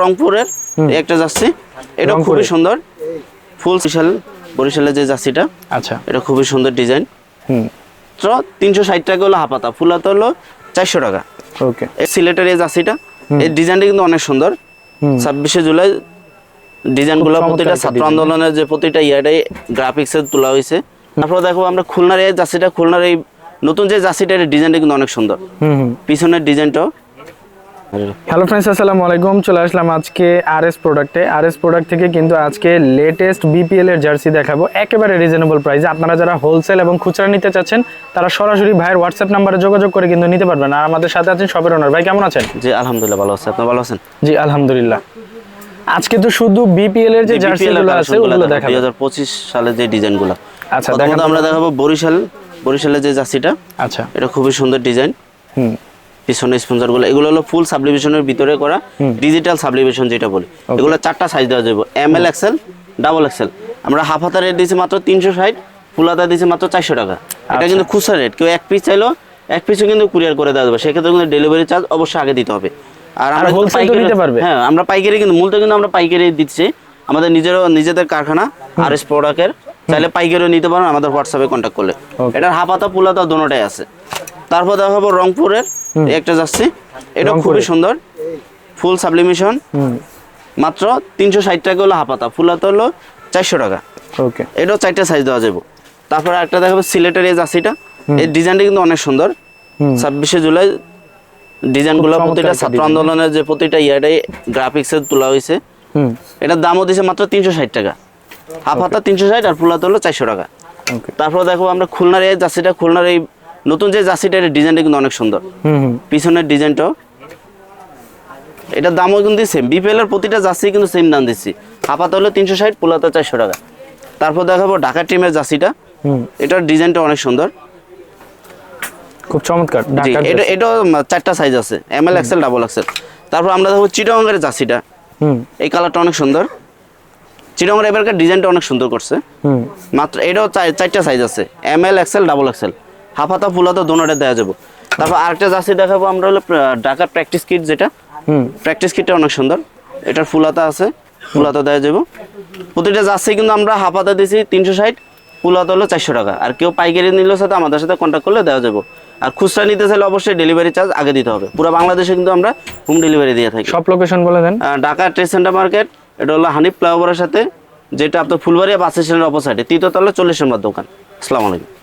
রংপুরের একটা জার্সি। এটা খুবই সুন্দর। ফুল বরিশাল বরিশালের যে জার্সিটা আচ্ছা। এটা খুবই সুন্দর ডিজাইন। হুম। তিনশো ষাট টাকা হলো হাপাতা ফুলাতা হলো চারশো টাকা। ওকে। এই সিলেটের এই জার্সিটা এই ডিজাইনটা কিন্তু অনেক সুন্দর। ছাব্বিশে জুলাই ডিজাইনগুলো প্রতিটা ছাত্র আন্দোলনের যে প্রতিটা ইয়াটাই গ্রাফিক্সে তোলা হয়েছে। তারপর দেখো আমরা খুলনার এই জার্সিটা খুলনার এই নতুন যে জার্সিটা ডিজাইনটা কিন্তু অনেক সুন্দর। পিছনের ডিজাইনটাও হ্যালো ফ্রেন্ডস আসসালামু আলাইকুম। চলে আসলাম আজকে আর এস প্রোডাক্টে আর এস প্রোডাক্ট থেকে কিন্তু আজকে লেটেস্ট বিপিএল এর জার্সি দেখাবো। একেবারে রিজনেবল প্রাইসে আপনারা যারা হোলসেল এবং খুচরা নিতে চাচ্ছেন তারা সরাসরি ভাইয়ের হোয়াটসঅ্যাপ নাম্বারে যোগাযোগ করে কিন্তু নিতে পারবেন। আর আমাদের সাথে আছেন শপের ওনার ভাই কেমন আছেন? জি আলহামদুলিল্লাহ ভালো আছে। আপনি ভালো আছেন? জি আলহামদুলিল্লাহ। আজকে তো শুধু বিপিএল এর যে জার্সিগুলো আছে ওগুলো দেখাবো। দুই হাজার পঁচিশ সালের যে ডিজাইনগুলো আচ্ছা আমরা দেখাবো বরিশাল বরিশালের যে জার্সিটা আচ্ছা। এটা খুবই সুন্দর ডিজাইন হুম। পিছনে স্পন্সরগুলো এগুলো হলো ফুল সাবলিভিশনের ভিতরে করা ডিজিটাল সাবলিভিশন যেটা বলি। এগুলো চারটা সাইজ দেওয়া যাবে M L XL double XL আমরা হাফ হাতা রেট দিয়েছি মাত্র তিনশো ষাট ফুল হাতা দিয়েছি মাত্র চারশো টাকা। এটা আচ্ছা। কিন্তু খুচরা রেট কেউ এক পিস চাইলো এক পিসও কিন্তু কুরিয়ার করে দেওয়া যাবে। সেক্ষেত্রে কিন্তু ডেলিভারি চার্জ অবশ্যই আগে দিতে হবে। আর আমরা পাইকারি- হ্যাঁ আমরা পাইকারি কিন্তু মূলত কিন্তু আমরা পাইকারি দিচ্ছি। আমাদের নিজেরও নিজেদের কারখানা আর এস প্রোডাক্টের চাইলে পাইকারিও নিতে পারেন আমাদের হোয়াটসঅ্যাপে কন্ট্যাক্ট করলে. এটার হাফ হাতা ফুল হাতা দোনোটাই আছে। তারপর দেখাবো রংপুরের এই একটা যাচ্ছে। এটা খুবই সুন্দর। ফুল সাবলিমিশন মাত্র তিনশো ষাট টাকা হলো হাফাতা। ফুল হাতা হলো চারশো টাকা। ওকে। এটাও চারটা সাইজ দেওয়া যাবে। তারপর একটা দেখাবো সিলেটের এই জার্সিটা। এই ডিজাইনটা কিন্তু অনেক সুন্দর। ছাব্বিশে জুলাই ডিজাইনগুলো প্রতিটা ছাত্র আন্দোলনের যে প্রতিটা ইয়াটাই গ্রাফিক্সে তোলা হয়েছে। এটার দামও দিয়েছে মাত্র তিনশো ষাট টাকা। হাফ হাতা তিনশো ষাট আর ফুল হাতা হলো চারশো টাকা। তারপর দেখো আমরা খুলনার এই জার্সিটা খুলনার এই নতুন যে জার্সিটা এর ডিজাইনটা কিন্তু অনেক সুন্দর। হুম হুম। পিছনের ডিজাইনটাও এটার দামও কিন্তু সেম বিপিএল এর প্রতিটা জার্সি কিন্তু সেম দাম দিচ্ছি। হাফাতে হলো তিনশো ষাট পোলাতে চারশো টাকা। তারপর দেখাবো ঢাকা টিমের জার্সিটা। হুম। এটার ডিজাইনটা অনেক সুন্দর। খুব চমৎকার এটা এটাও চারটা সাইজ আছে। M L XL double XL তারপর আমরা দেখব চিটংয়ের জার্সিটা। হুম। এই কালারটা অনেক সুন্দর। চিটংয়ের এবারকার ডিজাইনটা অনেক সুন্দর করছে। হুম। মাত্র এটাও চারটা সাইজ আছে। M L XL double XL half হাতা ফুল দোনোটা দেওয়া যাব। তারপর আরেকটা জার্সি দেখাবো আমরা হলো ঢাকার প্র্যাকটিস কিট যেটা। হুম। প্র্যাকটিস কিটটা অনেক সুন্দর। এটার ফুলাতা আছে ফুলাতা দেওয়া যাব। প্রতিটা জার্সি কিন্তু আমরা হাফাতা দিয়েছি তিনশো ষাট ফুলাতা হলো চারশো টাকা। আর কেউ পাইকারি নিলেও সাথে আমাদের সাথে কন্ট্যাক্ট করলে দেওয়া যাব। আর খুচরা নিতে চাইলে অবশ্যই ডেলিভারি চার্জ আগে দিতে হবে। পুরো বাংলাদেশে কিন্তু আমরা হোম ডেলিভারি দিয়ে থাকি। সব লোকেশন বলে দেন। ঢাকা ট্রেড সেন্টার মার্কেট এটা হলো হানিফ ফ্লাইওভারের সাথে যেটা আপনার ফুলবাড়িয়া বাস স্ট্যান্ডের অপোসাইডে তৃতীয়তলা চল্লিশ নম্বর দোকান। আসসালামু আলাইকুম।